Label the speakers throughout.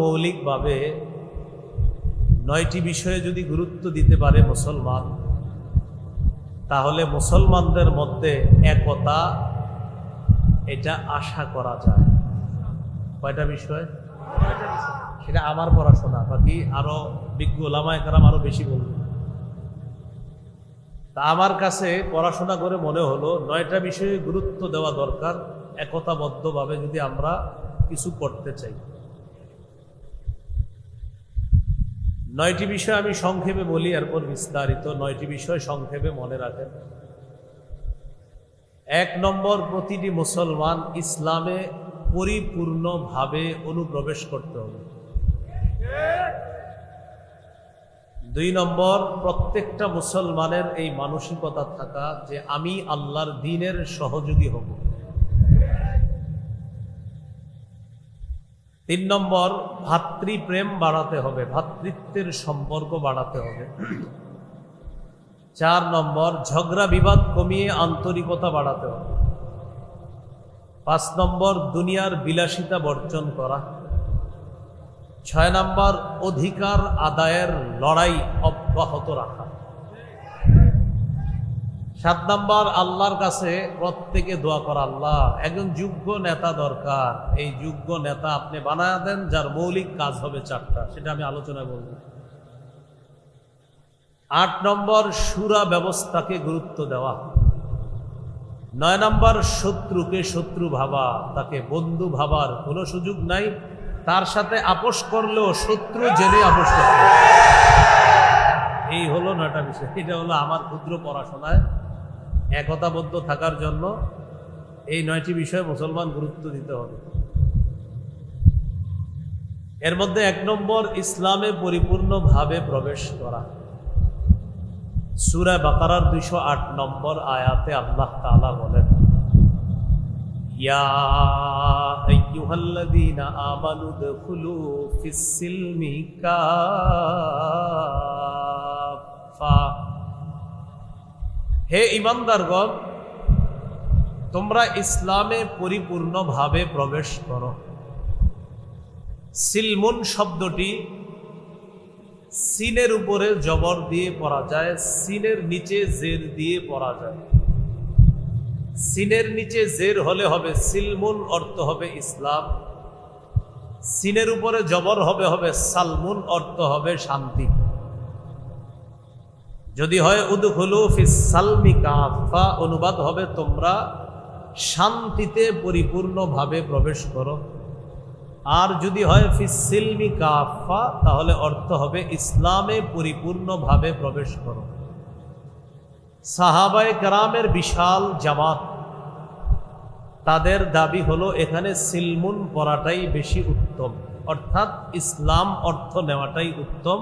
Speaker 1: মৌলিকভাবে নয়টি বিষয়ে যদি গুরুত্ব দিতে পারে মুসলমান, তাহলে মুসলমানদের মধ্যে একতা, এটা আশা করা যায়। কয়টা বিষয়? সেটা আমার পড়াশোনা, বাকি আরও বিজ্ঞ ওলামায় কারাম আরও বেশি বলবে। তা আমার কাছে পড়াশোনা করে মনে হলো নয়টা বিষয়ে গুরুত্ব দেওয়া দরকার, একতাবদ্ধভাবে যদি আমরা কিছু করতে চাই। নয়টি বিষয় আমি সংক্ষেপে বলি, এরপর বিস্তারিত। নয়টি বিষয় সংক্ষেপে মনে রাখেন। এক নম্বর, প্রতিটি মুসলমান ইসলামে পরিপূর্ণভাবে অনুপ্রবেশ করতে হবে। দুই নম্বর, প্রত্যেকটা মুসলমানের এই মানসিকতা থাকা যে আমি আল্লাহর দিনের সহযোগী হব। তিন নম্বর, ভাতৃপ্রেম বাড়াতে হবে, ভাতৃত্বের সম্পর্ক বাড়াতে হবে। চার নম্বর, ঝগড়া বিবাদ কমিয়ে আন্তরিকতা বাড়াতে হবে। পাঁচ নম্বর, দুনিয়ার বিলাসিতা বর্জন করা। ছয় নম্বর, অধিকার আদায়ের লড়াই অব্যাহত রাখা। সাত নম্বর, আল্লাহর কাছে প্রত্যেকে দোয়া করা আল্লাহ। একজন যোগ্য নেতা দরকার। এই যোগ্য নেতা আপনি বানায় দেন, যার মৌলিক কাজ হবে চারটা। সেটা আমি আলোচনায় বলব। আট নম্বর, সুরা ব্যবস্থাকে গুরুত্ব দেওয়া। নয় নম্বর, শত্রুকে শত্রু ভাবা। তাকে বন্ধু ভাবার কোনো সুযোগ নাই। তার সাথে আপোষ করলেও শত্রু জেনে আপোষ করতে এই হলো নয়টা বিষয়। এটা হলো আমার ক্ষুদ্র পড়াশোনায়। একতাবদ্ধ থাকার জন্য এই নয়টি বিষয়ে মুসলমান গুরুত্ব দিতে হবে। এর মধ্যে এক নম্বর, ইসলামে পরিপূর্ণভাবে প্রবেশ করা। সুরা বাকারার দুইশো আট নম্বর আয়াতে আল্লাহ তাআলা বলেন, ইয়া হে ইমানদারগণ তোমরা ইসলামে পরিপূর্ণভাবে প্রবেশ করো। সিলমুন শব্দটি সিনের উপরে জবর দিয়ে পড়া যায়, সিনের নিচে জের দিয়ে পড়া যায়। সিনের নিচে জের হলে হবে সিলমুন, অর্থ হবে ইসলাম। সিনের উপরে জবর হবে হবে সালমুন, অর্থ হবে শান্তি। যদি হয়, উদখুলু ফিস সালমি কাফা অনুবাদ হবে, তোমরা শান্তিতে পরিপূর্ণভাবে প্রবেশ করো। আর যদি হয় ফিসিলমি কাফা তাহলে অর্থ হবে, ইসলামে পরিপূর্ণভাবে প্রবেশ করো। সাহাবায় কেরামের বিশাল জামাত, তাদের দাবি হলো, এখানে সিলমুন পড়াটাই বেশি উত্তম। অর্থাৎ, ইসলাম অর্থ নেওয়াটাই উত্তম।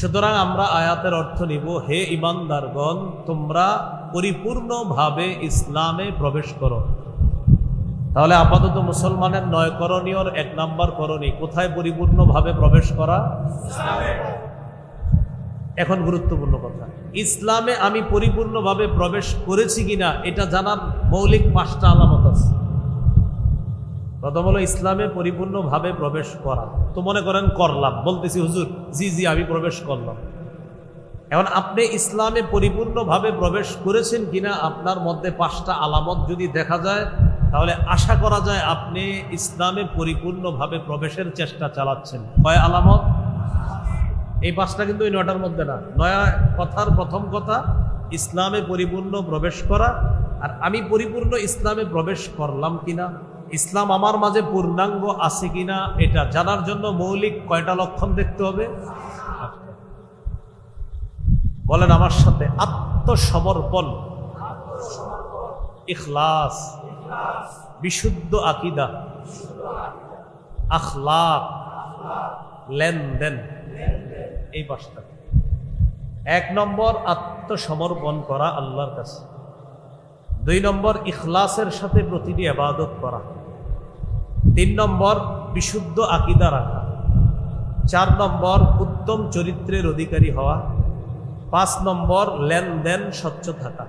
Speaker 1: সুতরাং আমরা আয়াতের অর্থ নিব, হে ইমানদারগণ, তোমরা পরিপূর্ণভাবে ইসলামে প্রবেশ করো। তাহলে আপাতত মুসলমানের নয় করণীয়র এক নাম্বার করণী, কোথায় পরিপূর্ণভাবে প্রবেশ করা? এখন গুরুত্বপূর্ণ কথা, ইসলামে আমি পরিপূর্ণভাবে প্রবেশ করেছি কিনা, এটা জানার মৌলিক পাঁচটা আলামত। প্রথম হলো ইসলামে পরিপূর্ণভাবে প্রবেশ করা। তো মনে করেন করলাম। বলতেছি, হুজুর, জি জি, আমি প্রবেশ করলাম। এখন আপনি ইসলামে পরিপূর্ণভাবে প্রবেশ করেছেন কিনা, আপনার মধ্যে পাঁচটা আলামত যদি দেখা যায়, তাহলে আশা করা যায় আপনি ইসলামে পরিপূর্ণভাবে প্রবেশের চেষ্টা চালাচ্ছেন। কয় আলামত? এই পাঁচটা কিন্তু এই নয়টার মধ্যে না। নয়া কথার প্রথম কথা, ইসলামে পরিপূর্ণ প্রবেশ করা। আর আমি পরিপূর্ণ ইসলামে প্রবেশ করলাম কিনা? ইসলাম আমার মাঝে পূর্ণাঙ্গ আছে কিনা এটা জানার জন্য মৌলিক কয়টা লক্ষণ দেখতে হবে? বলেন আমার সাথে, আত্মসমর্পণ, ইখলাস, বিশুদ্ধ আকিদা, আখলাক, লেনদেন, এই পাঁচটা। এক নম্বর, আত্মসমর্পণ করা আল্লাহর কাছে। দুই নম্বর, ইখলাসের সাথে প্রতিটি আবাদত করা। তিন নম্বর, বিশুদ্ধ আকিদা রাখা। চার নম্বর, উত্তম চরিত্রের অধিকারী হওয়া। পাঁচ নম্বর, লেনদেন স্বচ্ছ থাকা।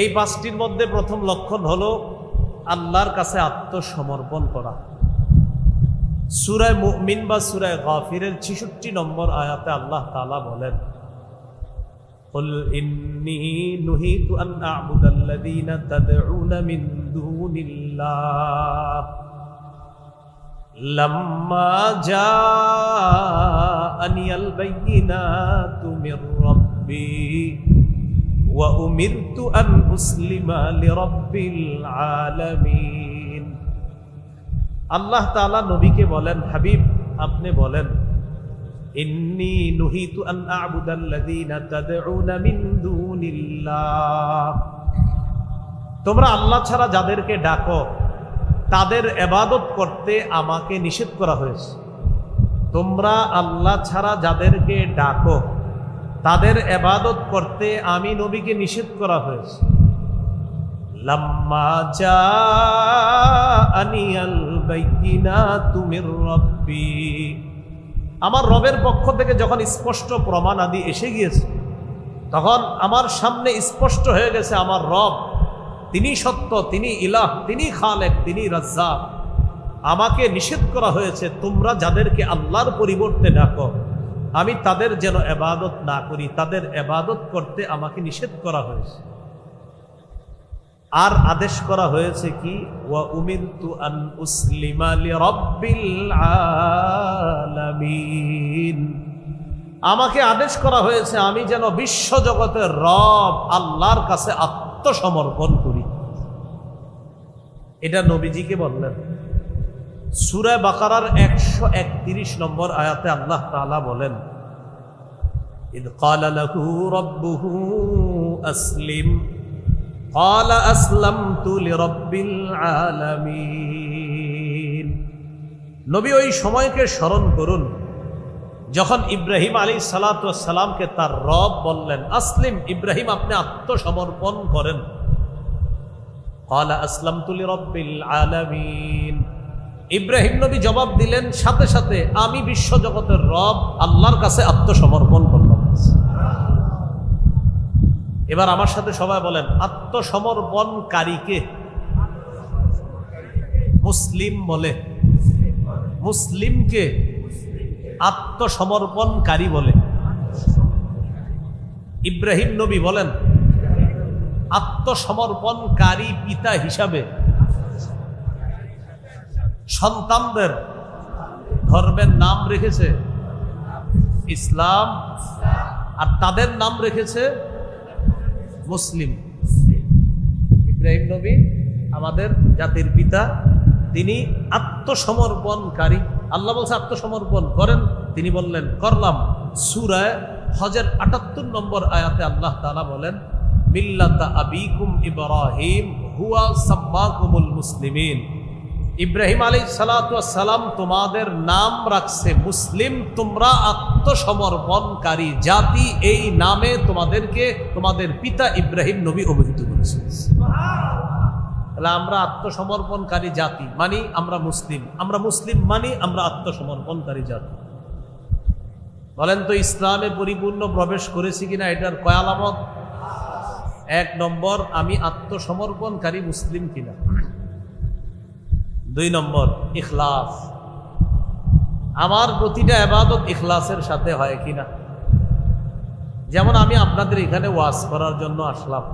Speaker 1: এই পাঁচটির মধ্যে প্রথম লক্ষণ হলো আল্লাহর কাছে আত্মসমর্পণ করা। সুরায় মুমিন বা সুরায় গাফিরের ছিষট্টি নম্বর আয়াতে আল্লাহ তালা বলেন قل إني نهيت أن أعبد الذين تدعون من دون الله لما جاءني البينات من ربي وأمرت أن أسلم لرب العالمين আল্লাহ তাআলা নবীকে বলেন হাবিব আপনি বলেন ইন্নী নুহিতু আন তোমরা আল্লাহ ছাড়া যাদেরকে ডাকো, তাদের এবাদত করতে আমাকে নিষেধ করা হয়েছে। তোমরা আল্লাহ ছাড়া যাদেরকে ডাকো, তাদের এবাদত করতে আমি নবীকে নিষেধ করা হয়েছে। লাম্মা জাআনিয়াল বাইয়িনাতু মির রাব্বি। আমার রবের পক্ষ থেকে যখন স্পষ্ট প্রমাণ আদি এসে গিয়েছে, তখন আমার সামনে স্পষ্ট হয়ে গেছে আমার রব, তিনি সত্য, তিনি ইলাহ, তিনি খালেক, তিনি রাজ্জাক। আমাকে নিষেধ করা হয়েছে, তোমরা যাদেরকে আল্লাহর পরিবর্তে ডাকো আমি তাদের যেন এবাদত না করি, তাদের এবাদত করতে আমাকে নিষেধ করা হয়েছে। আর আদেশ করা হয়েছে কি? ওয়া উমিরতু আন উসলিমা লিরাব্বিল আলামিন। আমাকে আদেশ করা হয়েছে আমি যেন বিশ্ব জগতের রব আল্লাহর কাছে আত্মসমর্পণ করি। এটা নবীজিকে বললেন। সুরে বাকারার একশো একত্রিশ নম্বর আয়াতে আল্লাহ তালা বলেন, ইদ কালালাহু রব্বুহু আসলিম। قال أسلمت لرب العالمين নবী ওই সময়কে স্মরণ করুন যখন ইব্রাহিম আলী সালাতামকে তার রব বললেন আসলিম ইব্রাহিম আপনি আত্মসমর্পণ করেন আসলাম তুলি রব্বিল আলামিন ইব্রাহিম নবী জবাব দিলেন সাথে সাথে আমি বিশ্ব জগতের রব আল্লাহর কাছে আত্মসমর্পণ করলাম এবার আমার সাথে সবাই বলেন, আত্মসমর্পণকারীকে? মুসলিম বলে। মুসলিমকে আত্মসমর্পণকারী বলে। ইব্রাহিম নবী বলেন, আত্মসমর্পণকারী পিতা হিসাবে সন্তানদের ধর্মের নাম রেখেছে ইসলাম, আর তাদের নাম রেখেছে মুসলিম। ইব্রাহিম নবী আমাদের জাতির পিতা, তিনি আত্মসমর্পণকারী। আল্লাহ বলছে আত্মসমর্পণ করেন, তিনি বললেন, করলাম। সুরায় হজের আটাত্তর নম্বর আয়াতে আল্লাহ তালা বলেন, মিল্লাতা আবিকুম ইব্রাহিম হুয়া সাম্মাকুমুল মুসলিমিন। ইব্রাহিম আলী সালাম তোমাদের নাম রাখছে মুসলিম, তোমরা আত্মসমর্পণকারী জাতি, এই নামে তোমাদেরকে তোমাদের পিতা ইব্রাহিম নবী অভিহিত করেছে। তাহলে আমরা আত্মসমর্পণকারী জাতি মানি, আমরা মুসলিম। আমরা মুসলিম মানি, আমরা আত্মসমর্পণকারী জাতি। বলেন তো, ইসলামে পরিপূর্ণ প্রবেশ করেছি কিনা এটার কয়ালামত এক নম্বর, আমি আত্মসমর্পণকারী মুসলিম কিনা? দুই নম্বর, ইখলাস। আমার প্রতিটা আবাদত ইখলাসের সাথে হয় কিনা যেমন আমি আপনাদের এখানে ওয়াজ করার জন্য আসলাম।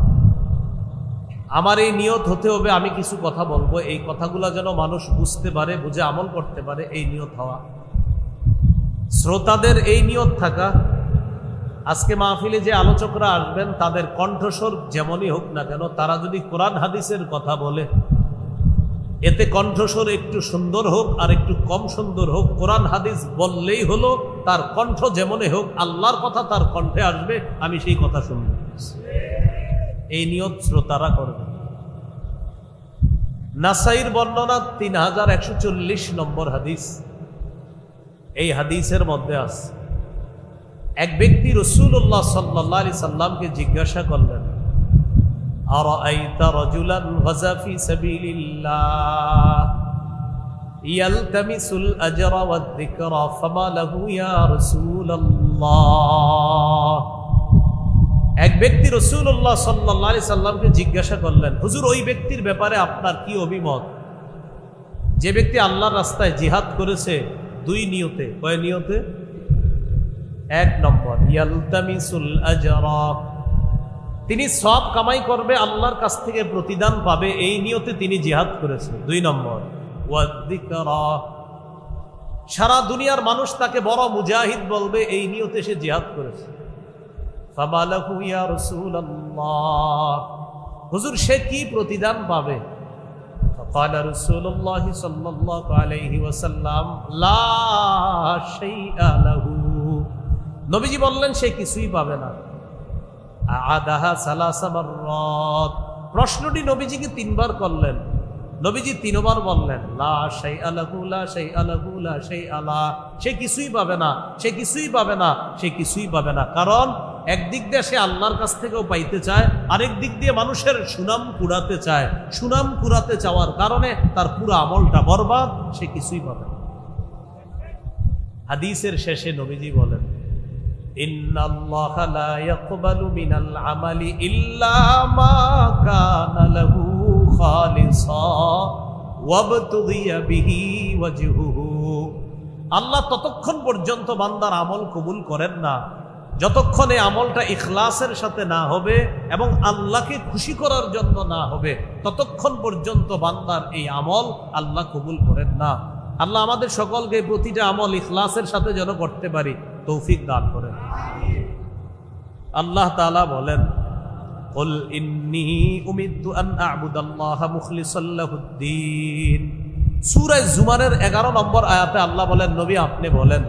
Speaker 1: আমার এই নিয়ত হতে হবে, আমি কিছু কথা বলব। এই কথাগুলো যেন মানুষ বুঝতে পারে, বুঝে আমল করতে পারে এই নিয়ত হওয়া। শ্রোতাদের এই নিয়ত থাকা, আজকে মাহফিলে যে আলোচকরা আসবেন, তাদের কণ্ঠস্বর যেমনই হোক না কেন, তারা যদি কোরআন হাদিসের কথা বলে এতে কণ্ঠস্বর একটু সুন্দর হোক আর একটু কম সুন্দর হোক। কোরআন হাদিস বললেই হলো, তার কণ্ঠ যেমনই হোক, আল্লাহর কথা তার কণ্ঠে আসবে, আমি সেই কথা শুনব। এই নিয়ত শ্রোতারা করবে। নাসাইর বর্ণনা তিন হাজার একশো চল্লিশ নম্বর হাদিস। এই হাদিসের মধ্যে আছে, এক ব্যক্তি রসুল্লাহ সাল্লাহ আলি সাল্লামকে জিজ্ঞাসা করলেন أرأيت رجلا غزا في سبيل الله يلتمس الأجر والذكر فما له يا رسول الله এক ব্যক্তি রসুল্লাহ সাল্লাহ সাল্লামকে জিজ্ঞাসা করলেন হুজুর ওই ব্যক্তির ব্যাপারে আপনার কি অভিমত যে ব্যক্তি আল্লাহর রাস্তায় জিহাদ করেছে দুই নিয়তে কয় নিয়তে এক নম্বর ইয়ালতামিসুল আজরা তিনি সব কামাই করবে আল্লাহর কাছ থেকে প্রতিদান পাবে এই নিয়তে তিনি জিহাদ করেছে দুই নম্বর ওয়াদ্দিকরা সারা দুনিয়ার মানুষ তাকে বড় মুজাহিদ বলবে এই নিয়তে সে জিহাদ করেছে ফামালাহু ইয়া রাসূলুল্লাহ হুজুর সে কি প্রতিদান পাবে فقال رسول الله صلى الله عليه وسلم لا شيء له নবীজি বললেন সে কিছুই পাবে না প্রশ্নটি নবীজিকে তিনবার করলেন। নবীজি তিনবার বললেন সেই আলাহু লা সেই আলাহু সেই আলা সে কিছুই পাবে না, সে কিছুই পাবে না, সে কিছুই পাবে না। কারণ একদিক দিয়ে সে আল্লাহর কাছ থেকেও পাইতে চায়, আরেক দিক দিয়ে মানুষের সুনাম কুড়াতে চায়। সুনাম কুড়াতে চাওয়ার কারণে তার পুরো আমলটা বরবাদ, সে কিছুই পাবে না। হাদিসের শেষে নবীজি বলেন আল্লাহ ততক্ষণ পর্যন্ত বান্দার আমল কবুল করেন না। যতক্ষণ আমলটা ইখলাসের সাথে না হবে এবং আল্লাহকে খুশি করার জন্য না হবে, ততক্ষণ পর্যন্ত বান্দার এই আমল আল্লাহ কবুল করেন না। আল্লাহ আমাদের সকলকে প্রতিটা আমল ইখলাসের সাথে যেন করতে পারি, তৌফিক দান করেন। আল্লাহ তাআলা বলেন قل إني أمدت أن أعبد الله مخلصا له الدين সূরা জুমারের 11 নম্বর আয়াতে আল্লাহ বলেন নবী আপনি বলেন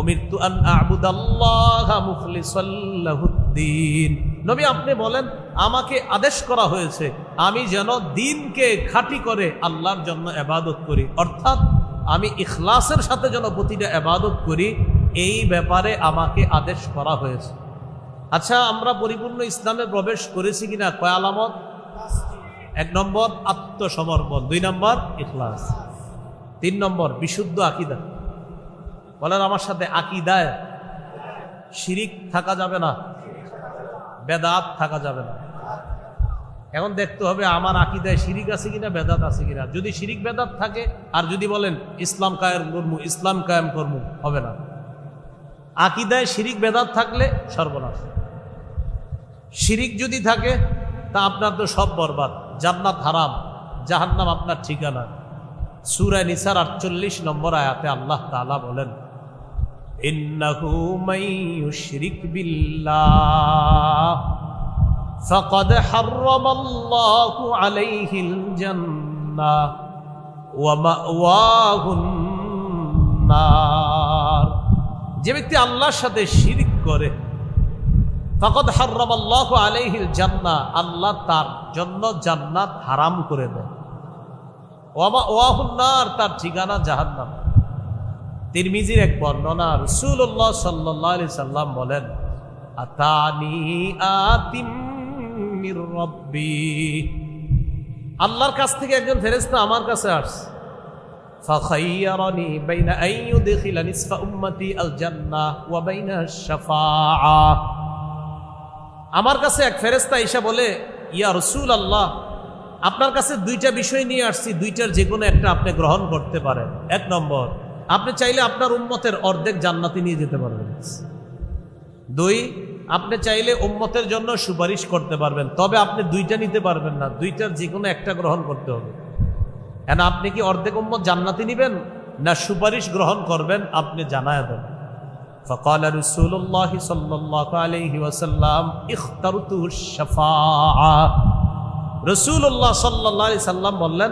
Speaker 1: উমিরতু আন আ'বুদাল্লাহ মুখলিসাল লাহুদ্দিন নবী আপনি বলেন আমাকে আদেশ করা হয়েছে আমি যেন দিনকে খাঁটি করে আল্লাহর জন্য এবাদত করি অর্থাৎ আমি ইখলাসের সাথে যেন প্রতিটা এবাদত করি এই ব্যাপারে আমাকে আদেশ করা হয়েছে। আচ্ছা আমরা পরিপূর্ণ ইসলামে প্রবেশ করেছি কিনা? কয় আলামত? এক নম্বর, আত্মসমর্পণ। দুই নম্বর, ইখলাস। তিন নম্বর, বিশুদ্ধ আকিদা। বলেন, আমার সাথে আকিদায় শিরিক থাকা যাবে না, বেদাত থাকা যাবে না। এখন দেখতে হবে, আমার আকিদায় শিরিক আছে কিনা, বেদাত আছে কিনা। যদি শিরিক, বেদাত থাকে, আর যদি বলেন, ইসলাম কায়েম কর্মু, ইসলাম কায়েম কর্মু, হবে না। আকিদায় শিরিক, বেদাত থাকলে সর্বনাশ। শিরিক যদি থাকে, তা আপনার তো সব বরবাদ। জান্নাত হারাম, জাহান্নাম আপনার ঠিকানা। সুরায় নিসার আটচল্লিশ নম্বর আয়াতে আল্লাহ তালা বলেন, ইন্নাহু আলাইহিল ওয়া মাওয়াহুন যে ব্যক্তি আল্লাহর সাথে শিরিক করে, ফকদ হার্রাম আল্লাহ আলাইহিল জান্না আল্লাহ তার জন্য জান্নাত হারাম করে দেয়। ওয়ামা ওয়াহুন্নার তার ঠিকানা জাহান্নাম। তিরমিজির এক বর্ণনা রসুল্লাহ সাল্লাহ আলি সাল্লাম বলেন, আতানি আতিম আল্লাহর কাছ থেকে একজন ফেরেশতা আমার কাছে আসছে। فخيرني بين أن يدخل نصف أمتي الجنة وبين الشفاعة আমার কাছে এক ফেরেস্তা এসে বলে ইয়া রসুল আল্লাহ আপনার কাছে দুইটা বিষয় নিয়ে আসছি দুইটার যে কোনো একটা আপনি গ্রহণ করতে পারেন এক নম্বর আপনি চাইলে আপনার উম্মতের অর্ধেক জান্নাতি নিয়ে যেতে পারবেন দুই আপনি চাইলে উম্মতের জন্য সুপারিশ করতে পারবেন তবে আপনি দুইটা নিতে পারবেন না দুইটার যে কোনো একটা গ্রহণ করতে হবে কেন আপনি কি অর্ধেক উম্মত জান্নাতি নিবেন না সুপারিশ গ্রহণ করবেন আপনি জানায় দেন فقال رسول الله صلى الله عليه وسلم اخترت الشفاعة রসুল্লাহ সাল্লাহ সাল্লাম বললেন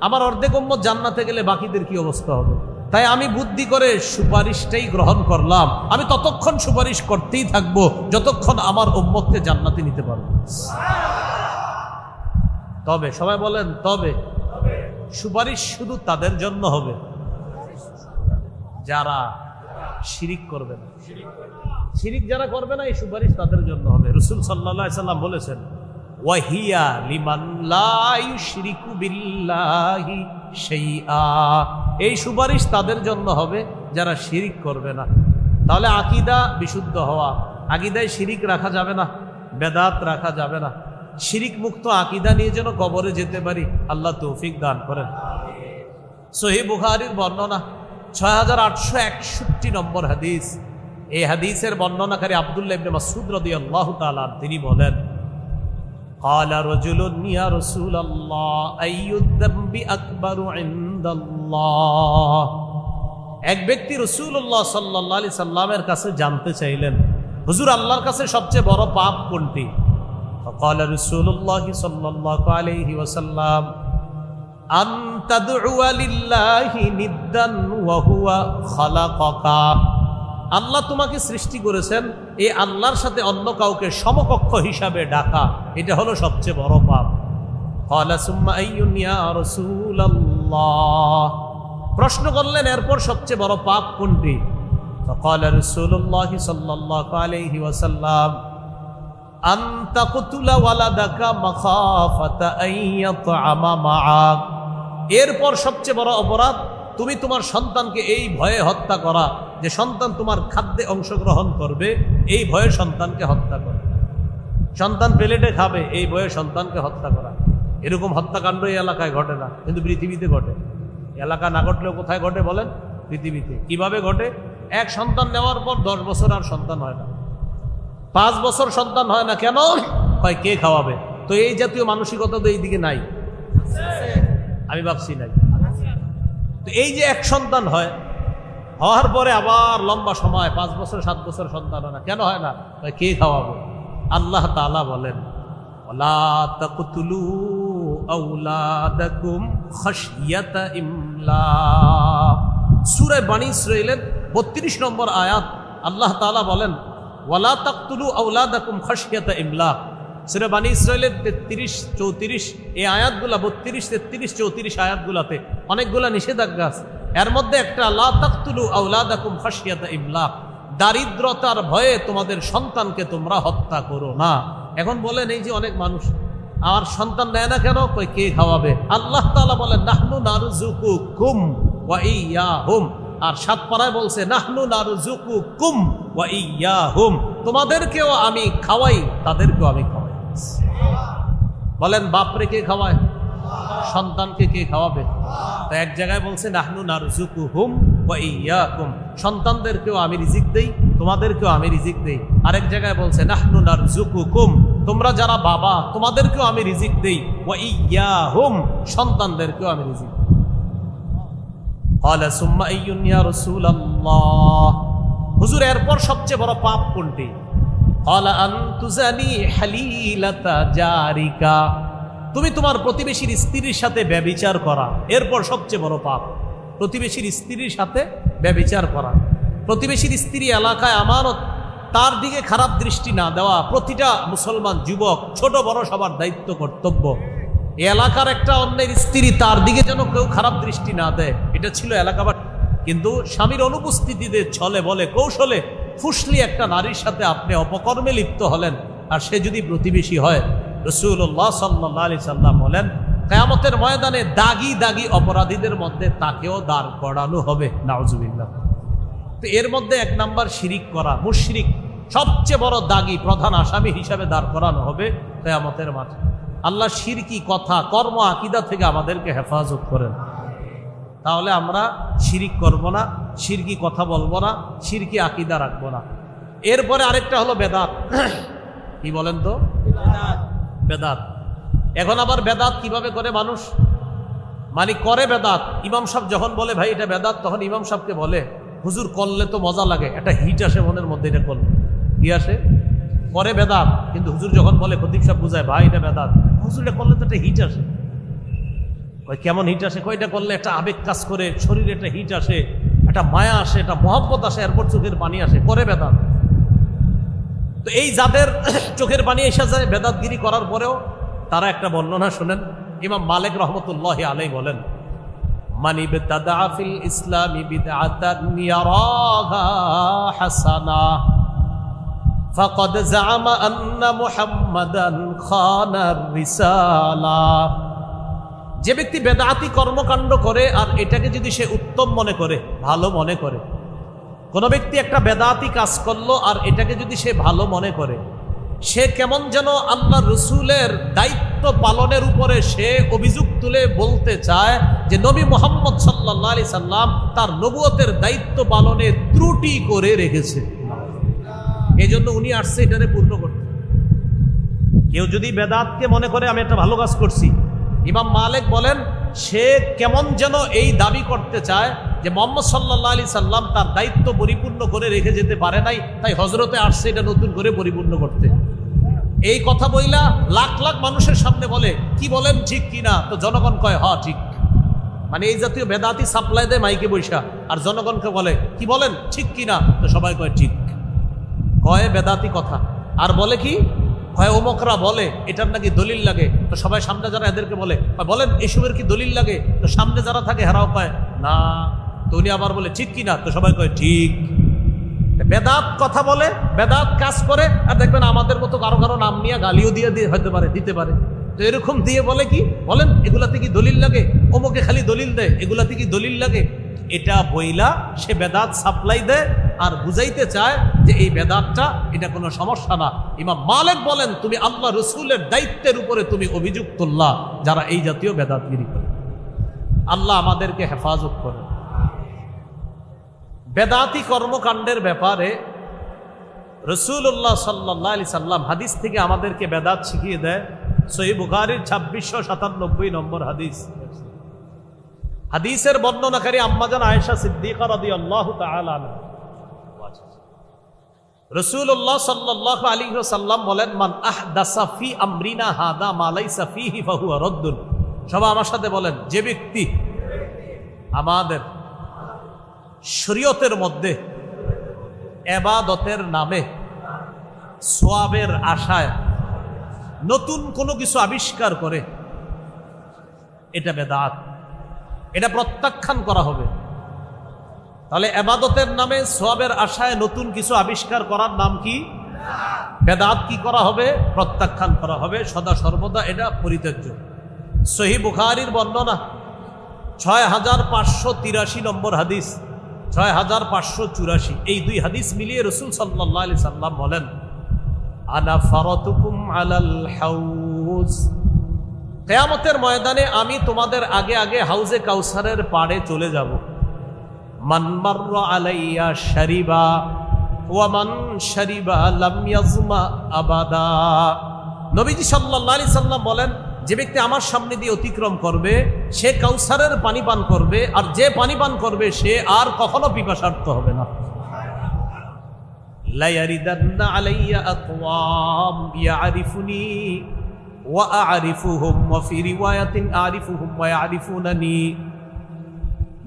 Speaker 1: আমার অর্ধেক উম্মত জান্নাতে গেলে বাকিদের কি অবস্থা হবে তাই আমি বুদ্ধি করে সুপারিশটাই গ্রহণ করলাম আমি ততক্ষণ সুপারিশ করতেই থাকবো যতক্ষণ আমার উম্মতকে জান্নাতে নিতে পারবো তবে সবাই বলেন তবে সুপারিশ শুধু তাদের জন্য হবে। যারা শিরিক করবে না। শিরিক যারা করবে না, এই সুপারিশ তাদের জন্য হবে। রসুল সাল্লা সাল্লাম বলেছেন বিল্লাহি এই সুপারিশ তাদের জন্য হবে, যারা শিরিক করবে না। তাহলে আকিদা বিশুদ্ধ হওয়া, আকিদায় শিরিক রাখা যাবে না, বেদাত রাখা যাবে না। শিরিক মুক্ত আকিদা নিয়ে যেন কবরে যেতে পারি আল্লাহ তৌফিক দান করেন সহি বুখারির বর্ণনা ছয় হাজার আটশো একষট্টি নম্বর হাদিস এই হাদিসের বর্ণনাকারী আবদুল্লাহ ইবনে মাসুদ রাদিয়াল্লাহু তাআলা তিনি বলেন قال رجل يا رسول الله أي الذنب أكبر عند الله এক ব্যক্তি রসুল্লাহ সাল্লাহ আলি সাল্লামের কাছে জানতে চাইলেন হুজুর আল্লাহর কাছে সবচেয়ে বড় পাপ কোনটি فقال رسول الله صلى الله عليه وسلم أن تدعو لله ندا وهو خلقك আল্লাহ তোমাকে সৃষ্টি করেছেন এই আল্লাহর সাথে অন্য কাউকে সমকক্ষ হিসাবে ডাকা এটা হলো সবচেয়ে বড় পাপ قال ثم أي يا رسول الله প্রশ্ন করলেন এরপর সবচেয়ে বড় পাপ কোনটি فقال رسول الله صلى الله এরপর সবচেয়ে বড় অপরাধ, তুমি তোমার সন্তানকে এই ভয়ে হত্যা করা যে সন্তান তোমার খাদ্যে অংশগ্রহণ করবে, এই ভয়ে সন্তানকে হত্যা করা। সন্তান প্লেটে খাবে, এই ভয়ে সন্তানকে হত্যা করা। এরকম হত্যাকাণ্ড এই এলাকায় ঘটে না, কিন্তু পৃথিবীতে ঘটে। এলাকা না ঘটলেও কোথায় ঘটে বলেন? পৃথিবীতে। কীভাবে ঘটে? এক সন্তান নেওয়ার পর দশ বছর আর সন্তান হয় না। পাঁচ বছর সন্তান হয় না কেন? হয় কে খাওয়াবে? তো এই জাতীয় মানসিকতা তো এইদিকে নাই। আমি ভাবছি নাই। তো এই যে এক সন্তান হয়, হওয়ার পরে আবার লম্বা সময়, পাঁচ বছর, সাত বছর সন্তান হয় না। কেন হয় না? কয় কে খাওয়াবো? আল্লাহ তালা বলেন সূরা বানী ইসরাঈলের 32 নম্বর আয়াত, আল্লাহ তাআলা বলেন ওয়ালা তাকতুলু আউলাদাকুম খাশিয়াতা ইমলাক সূরা বানী ইসরাঈলের 33 34 এই আয়াতগুলা 32 33 34 আয়াতগুলাতে অনেকগুলা নিষেধাজ্ঞা আছে। এর মধ্যে একটা, লা তাকতুলু আউলাদাকুম খাশিয়াতা ইমলাক দারিদ্রতার ভয়ে তোমাদের সন্তানকে তোমরা হত্যা করো না। এখন বলেন, এই যে অনেক মানুষ, আমার সন্তান নেয় না কেন? কই কে খাওয়াবে? আল্লাহ তাআলা বলেন, নাহনু নারজুকু কুম ওয়া ইয়াহুম। আর সাত পাড়ায় বলছে, নাহনু নারজুকু কুম ওয়া ইয়াহুম। তোমাদেরকেও আমি খাওয়াই, তাদেরকেও আমি খাওয়াই। বলেন, বাপরে, কে খাওয়ায়? সন্তানকে কে খাওয়াবে? তো এক জায়গায় বলছে, নাহনু নারজুকু হুম ওয়া ইয়াকুম। সন্তানদেরকেও আমি রিজিক দেই, তোমাদেরকেও আমি রিজিক দেই। আরেক জায়গায় বলছে, নাহনু নারজুকু কুম তোমরা যারা বাবা, তোমাদেরকেও আমি রিজিক দেই। ওয়া ইয়াহুম। সন্তানদেরকেও আমি রিজিক হুজুর, এরপর সবচেয়ে বড় পাপ কোনটি? তুমি তোমার প্রতিবেশীর স্ত্রীর সাথে ব্যবিচার করা, এরপর সবচেয়ে বড় পাপ। প্রতিবেশীর স্ত্রীর সাথে ব্যবিচার করা। প্রতিবেশীর স্ত্রী এলাকায় আমানত, তার দিকে খারাপ দৃষ্টি না দেওয়া, প্রতিটা মুসলমান যুবক, ছোট বড় সবার দায়িত্ব কর্তব্য। এলাকার একটা অন্যের স্ত্রী তার দিকে যেন কেউ খারাপ দৃষ্টি না দেয়। এটা ছিল এলাকাবার কিন্তু স্বামীর অনুপস্থিতিতে ছলে বলে কৌশলে ফুসলি একটা নারীর সাথে আপনি অপকর্মে লিপ্ত হলেন আর সে যদি প্রতিবেশী হয় রসুল্লাহ সাল্লাহ আলি সাল্লাম বলেন, কেয়ামতের ময়দানে দাগি দাগি অপরাধীদের মধ্যে তাকেও দাঁড় করানো হবে। নাওজুবিল্লাহ তো এর মধ্যে এক নাম্বার শিরিক করা, মুশরিক সবচেয়ে বড় দাগি প্রধান আসামি হিসাবে দাঁড় করানো হবে কেয়ামতের মাঠে। আল্লাহ শিরকি, কথা, কর্ম, আকিদা থেকে আমাদেরকে হেফাজত করেন। তাহলে আমরা শিরিক করব না, শিরকি কথা বলব না, শিরকি আকিদা রাখব না। এরপরে আরেকটা হলো বেদাত। কি বলেন তো? বেদাত। এখন আবার বেদাত কীভাবে করে মানুষ? মানে করে বেদাত। ইমাম সাহেব যখন বলে, ভাই, এটা বেদাত, তখন ইমাম সাহেবকে বলে, হুজুর, করলে তো মজা লাগে। একটা হিট আসে মনের মধ্যে, এটা করলে। কি আসে? করে বেদাত। কিন্তু হুজুর যখন বলে খতিব সাহেব বুঝায়, ভাই, এটা বেদাত। হুজুর, এটা করলে তো একটা হিট আসে। কয় কেমন হিট আসে কয়টা করলে একটা আবেগ কাজ করে শরীরে একটা হিট আসে একটা মায়া আসে একটা মহব্বত আসে এরপর চোখের পানি আসে করে বেদাত তো এই যাদের চোখের পানি এসে যায় বেদাতগিরি করার পরেও তারা একটা বর্ণনা শোনেন ইমাম মালিক রহমতুল্লাহ আলাই বলেন মানি বেতাদা ফিল ইসলামি বিদআতান ইয়ারাহা হাসানা فقد زعم أن محمدا خان الرسالة যে ব্যক্তি বেদাতি কর্মকাণ্ড করে আর এটাকে যদি সে উত্তম মনে করে, ভালো মনে করে। কোনো ব্যক্তি একটা বেদাতি কাজ করল আর এটাকে যদি সে ভালো মনে করে, সে কেমন যেন আল্লাহ রসুলের দায়িত্ব পালনের উপরে সে অভিযোগ তুলে বলতে চায় যে নবী মোহাম্মদ সাল্লাহ আলি সাল্লাম তার নবুয়তের দায়িত্ব পালনে ত্রুটি করে রেখেছে। এই জন্য উনি আসছে এটারে পূর্ণ করতে। কেউ যদি বেদাতকে মনে করে, আমি একটা ভালো কাজ করছি ইমাম মালিক বলেন, সে কেমন যেন এই দাবি করতে চায় যে মোহাম্মদ সাল্লাহ আলি সাল্লাম তার দায়িত্ব পরিপূর্ণ করে রেখে যেতে পারে নাই, তাই হজরতে আসছে এটা নতুন করে পরিপূর্ণ করতে। এই কথা বইলা লাখ লাখ মানুষের সামনে বলে, কি বলেন ঠিক কিনা তো জনগণ কয় হ ঠিক। মানে এই জাতীয় বেদাতি সাপ্লাই দেয় মাইকে বৈশা, আর জনগণকে বলে, কি বলেন, ঠিক কিনা তো সবাই কয়, ঠিক। কয় বেদাতি কথা। আর বলে কি হয় ওমকরা বলে, এটার নাকি দলিল লাগে? তো সবাই সামনে যারা এদেরকে বলে বলেন, এসবের কি দলিল লাগে? তো সামনে যারা থাকে, হেরাও পায়, না, তো উনি আবার বলে, ঠিক কিনা তো সবাই কয়, ঠিক। বেদাত কথা বলে, বেদাত কাজ করে, আর দেখবেন আমাদের মতো কারও কারও নাম নিয়ে গালিও দিয়ে দিয়ে হতে পারে, দিতে পারে। তো এরকম দিয়ে বলে কি? বলেন, এগুলাতে কি দলিল লাগে? অমুকে খালি দলিল দেয়, এগুলাতে কি দলিল লাগে? এটা বইলা সে বেদাত সাপ্লাই দেয় আর বুঝাইতে চায় যে এই বেদাতটা, এটা কোনো সমস্যা না। ইমাম মালিক বলেন, তুমি আল্লাহ রসুলের দায়িত্বের উপরে তুমি অভিযোগ তুললা যারা এই জাতীয় বেদাতগিরি করে। আল্লাহ আমাদেরকে হেফাজত করে। বেদাতি কর্মকাণ্ডের ব্যাপারে রসুল্লাহ সাল্লাহ আলি সাল্লাম হাদিস থেকে আমাদেরকে বেদাত শিখিয়ে দেয়। সহি বুখারির ছাব্বিশশো সাতানব্বই নম্বর হাদিস। হাদিসের বর্ণনাকারী আম্মাজান আয়েশা সিদ্দিকা রদি আল্লাহ রসুল্লাহ সাল্লাহ আলী সাল্লাম বলেন, মান আহ দাসাফি আমরিনা হাদা মালাই সাফিহি ফাহু রদ্দুন। সবাই আমার সাথে বলেন, যে ব্যক্তি আমাদের শরীয়তের মধ্যে এবাদতের নামে সোয়াবের আশায় নতুন কোনো কিছু আবিষ্কার করে, এটা বেদাত। এটা প্রত্যাখ্যান করা হবে। তাহলে এবাদতের নামে সোয়াবের আশায় নতুন কিছু আবিষ্কার করার নাম কি? বেদাত কি করা হবে? প্রত্যাখ্যান করা হবে। সদা সর্বদা এটা পরিত্যাজ্য। সহি বুখারির বর্ণনা ছয় হাজার পাঁচশো তিরাশি নম্বর হাদিস ছয় হাজার পাঁচশো চুরাশি। এই দুই হাদিস মিলিয়ে রসুল সাল্লাহ আলি সাল্লাম বলেন, আনা ফারতুকুম আলাল হাউজ। কেয়ামতের ময়দানে আমি তোমাদের আগে আগে হাউজে কাউসারের পাড়ে চলে যাব। মানমার আলাইয়া শারিবা ওয়ামান শারিবা লাম ইয়াজমা আবাদা। নবীজি সাল্লাহ আলি সাল্লাম বলেন, যে ব্যক্তি আমার সামনে দিয়ে অতিক্রম করবে, সে কাউসারের পানি পান করবে, আর যে পানি পান করবে, সে আর কখনো পিপাসার্থ হবে না। লায়ারিদান্না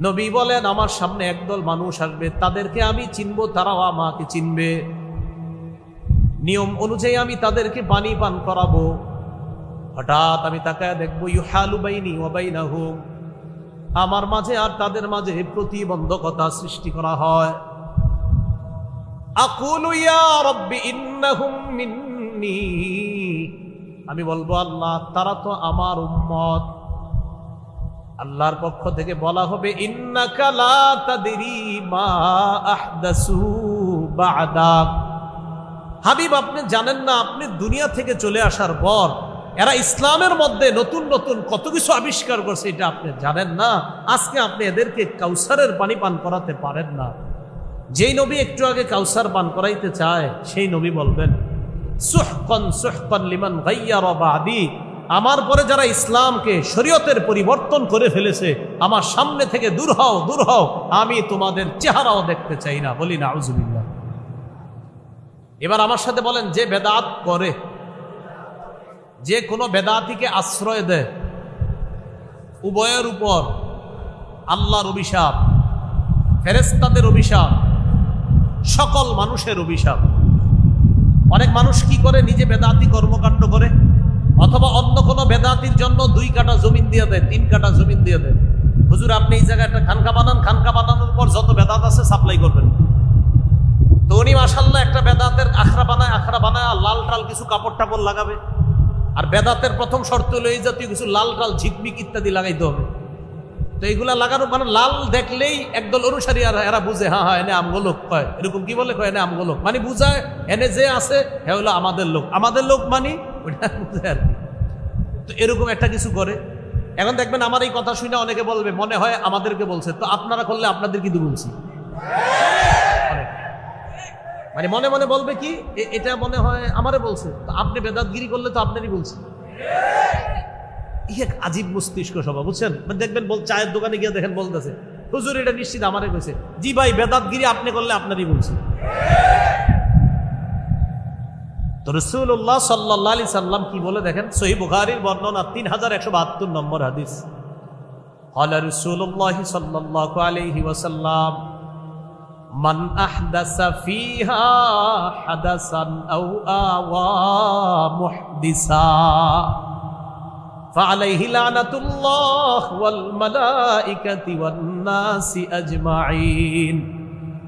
Speaker 1: নবী বলেন, আমার সামনে একদল মানুষ আসবে, তাদেরকে আমি চিনবো, তারাও আমাকে চিনবে। নিয়ম অনুযায়ী আমি তাদেরকে পানি পান করাবো। হঠাৎ আমি তাকায় দেখব, ইউহালু বাইনি ওবাইনাহুম আমার মাঝে আর তাদের মাঝে প্রতিবন্ধকতা সৃষ্টি করা হয়। আমি বলব, আল্লাহ, তারা তো আমার উম্মত। আল্লাহর পক্ষ থেকে বলা হবে হাবিব, আপনি জানেন না, আপনি দুনিয়া থেকে চলে আসার পর এরা ইসলামের মধ্যে নতুন নতুন কত কিছু আবিষ্কার করছে, এটা আপনি জানেন না। আজকে আপনি এদেরকে কাউসারের পানি পান করাতে পারেন না। যেই নবী একটু আগে কাউসার পান করাইতে চায়, সেই নবী বলবেন, সুহকন সুহকন লিমান গাইয়া বাদি। আমার পরে যারা ইসলামকে শরীয়তের পরিবর্তন করে ফেলেছে, আমার সামনে থেকে দূর হও দূর হও, আমি তোমাদের চেহারাও দেখতে চাই না, বলি না আউজুবিল্লাহ এবার আমার সাথে বলেন, যে বেদাত করে, যে কোনো বেদাতিকে আশ্রয় দেয়, উভয়ের উপর আল্লাহর অভিশাপ ফেরেস্তাদের অভিশাপ, সকল মানুষের অভিশাপ। অনেক মানুষ কি করে? নিজে বেদাতি কর্মকাণ্ড করে। অথবা অন্য কোনো বেদাতির জন্য দুই কাটা জমিন দিয়ে দেয় তিন কাটা জমিন দিয়ে দেয় হুজুর, আপনি এই জায়গায় একটা খানকা বানান, খানকা বানানোর পর যত বেদাত আছে সাপ্লাই করবেন। তো উনি মাসাল্লাহ একটা বেদাতের আখড়া বানায় আখড়া বানায় লাল টাল কিছু কাপড় টাপড় লাগাবে। আর বেদাতের প্রথম শর্ত হলো এই জাতীয় কিছু লাল টাল, ঝিকমিক ইত্যাদি লাগাইতে হবে। তো এইগুলা লাগানো মানে লাল দেখলেই একদল অনুসারী আর এরা বুঝে হ্যাঁ হ্যাঁ এনে আমগো লোক। কয়, এরকম কি বলে? কয়, এনে আমগো লোক। মানে বুঝায়, এনে যে আছে হ্যাঁ হলো আমাদের লোক। আমাদের লোক মানে আর তো এরকম একটা কিছু করে। এখন দেখবেন আমার এই কথা শুনে অনেকে বলবে, মনে হয় আমাদেরকে বলছে। তো আপনারা করলে আপনাদের কিন্তু বলছি মানে মনে মনে বলবে কি এটা মনে হয় আমারে বলছে। তো আপনি বেদাতগিরি করলে তো আপনারই বলছে। ই এক আজীব মস্তিষ্ক সভা বুঝছেন? মানে দেখবেন বল, চায়ের দোকানে গিয়ে দেখেন বলতেছে, হুজুর, এটা নিশ্চিত আমারে কইছে। জি ভাই, বেদাতগিরি আপনি করলে আপনারই বলছে। তো রসুল্লাহ সাল্লাহ আলি সাল্লাম কি বলে দেখেন সহি বুখারির বর্ণনা তিন হাজার একশো বাহাত্তর নম্বর হাদিস قال رسول الله صلى الله عليه وسلم من أحدث فيها حدثا أو آوى محدثا فعليه لعنة الله والملائكة والناس أجمعين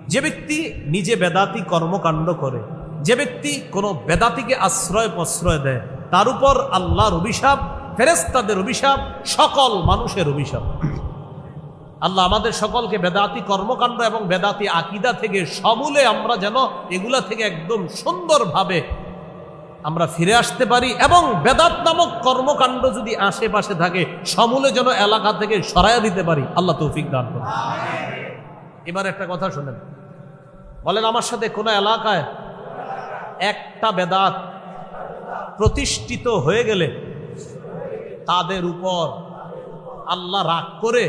Speaker 1: যে ব্যক্তি নিজে বেদাতি কর্মকাণ্ড করে যে ব্যক্তি কোনো বেদাতিকে আশ্রয় প্রশ্রয় দেয়, তার উপর আল্লাহর অভিশাপ ফেরেস্তাদের অভিশাপ, সকল মানুষের অভিশাপ। আল্লাহ আমাদের সকলকে বেদাতি কর্মকাণ্ড এবং বেদাতি আকিদা থেকে সমূলে আমরা যেন এগুলা থেকে একদম সুন্দরভাবে আমরা ফিরে আসতে পারি এবং বেদাত নামক কর্মকাণ্ড যদি আশেপাশে থাকে, সমূলে যেন এলাকা থেকে সরাইয়া দিতে পারি, আল্লাহ তৌফিক দান করে এবার একটা কথা শোনেন। বলেন, আমার সাথে কোনো এলাকায় একটা বেদাত প্রতিষ্ঠিত হয়ে গেলে তাদের উপর আল্লাহ রাগ করে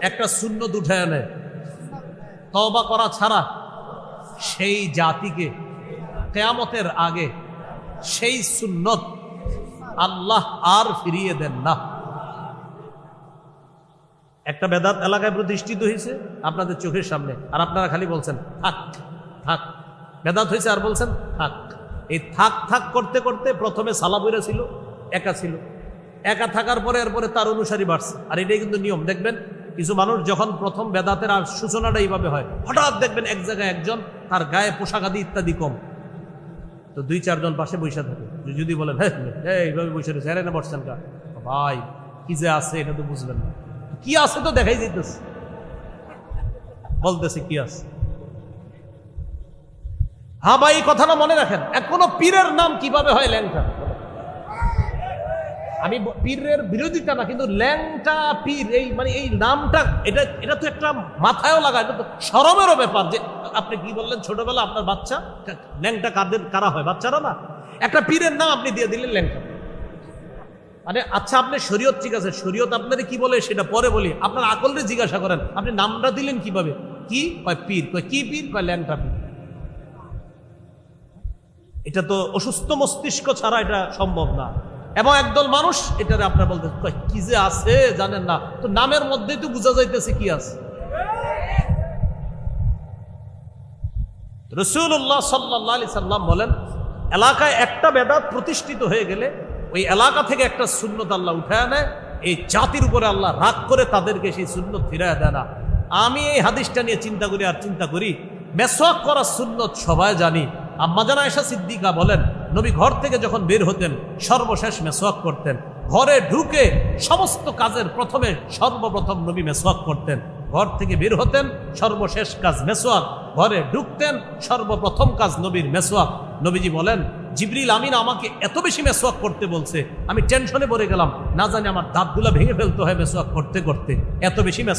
Speaker 1: একটা শূন্য উঠে আনে। তবা করা ছাড়া সেই জাতিকে কেয়ামতের আগে সেই সুন্নত আল্লাহ আর ফিরিয়ে দেন না। একটা বেদাত এলাকায় প্রতিষ্ঠিত হয়েছে আপনাদের চোখের সামনে, আর আপনারা খালি বলছেন, থাক থাক। বেদাত হয়েছে আর বলছেন, থাক। এই থাক থাক করতে করতে প্রথমে সালাবইরা ছিল, একা ছিল। একা থাকার পরে এরপরে তার অনুসারী বাড়ছে। আর এটাই কিন্তু নিয়ম। দেখবেন, কিছু মানুষ যখন প্রথম বেদাতের আর সূচনাটা এইভাবে হয়, হঠাৎ দেখবেন এক জায়গায় একজন তার গায়ে পোশাক আদি ইত্যাদি কম। তো দুই, চারজন পাশে বসে থাকে। যদি বলেন হ্যাঁ হ্যাঁ এইভাবে বসে রয়েছে। হ্যাঁ বসছেন কা ভাই, কি যে আছে এটা তো বুঝবেন না। কি আছে তো দেখাই যেতেছে বলতেছে কি আছে। হ্যাঁ ভাই, এই কথাটা মনে রাখেন। এক কোনো পীরের নাম কীভাবে হয় ল্যাংটা? আমি পীরের বিরোধিতা না, কিন্তু ল্যাংটা, পীর, এই মানে এই নামটা, এটা এটা তো একটা মাথায়ও লাগা এটা তো সরমেরও ব্যাপার যে আপনি কি বললেন, ছোটবেলা আপনার বাচ্চা ল্যাংটা কাদের, কারা হয়? বাচ্চারা না? একটা পীরের নাম আপনি দিয়ে দিলেন ল্যাংটা। মানে আচ্ছা আপনি শরীয়ত ঠিক আছে, শরীয়ত আপনাদের কি বলে সেটা পরে বলি। আপনার আকলরে জিজ্ঞাসা করেন, আপনি নামটা দিলেন কীভাবে? কি? কয় পীর, কয় কি পীর, কয় ল্যাংটা পীর। এটা তো অসুস্থ মস্তিষ্ক ছাড়া এটা সম্ভব না। এবং একদল মানুষ এটারে আপনার বলতে কি যে আছে জানেন না। তো নামের মধ্যেই তো বোঝা যাইতেছে কি আছে। রসুল্লাহ সাল্লাহ আলি সাল্লাম বলেন, এলাকায় একটা বেদাত প্রতিষ্ঠিত হয়ে গেলে ওই এলাকা থেকে একটা শূন্যত আল্লাহ উঠায় নেয়। এই জাতির উপরে আল্লাহ রাগ করে তাদেরকে সেই শূন্যত ফিরায় দেয় না। আমি এই হাদিসটা নিয়ে চিন্তা করি আর চিন্তা করি, মেসোয়াক করা সুন্নত সবাই জানি। আম্মাজানা সিদ্দিকা বলেন, নবী ঘর থেকে যখন বের হতেন, সর্বশেষ মেসোয়াক করতেন। ঘরে ঢুকে সমস্ত কাজের প্রথমে সর্বপ্রথম নবী মেসোয়াক করতেন। ঘর থেকে বের হতেন, সর্বশেষ কাজ মেসোয়াক ঘরে ঢুকতেন, সর্বপ্রথম কাজ নবীর মেসোয়াক নবীজি বলেন, জিবরিল আমিন আমাকে এত বেশি মেসোয়াক করতে বলছে, আমি টেনশনে পড়ে গেলাম। না জানি আমার দাঁতগুলা ভেঙে ফেলতে হয় মেসোয়াক করতে করতে। এত বেশি মেসোয়াক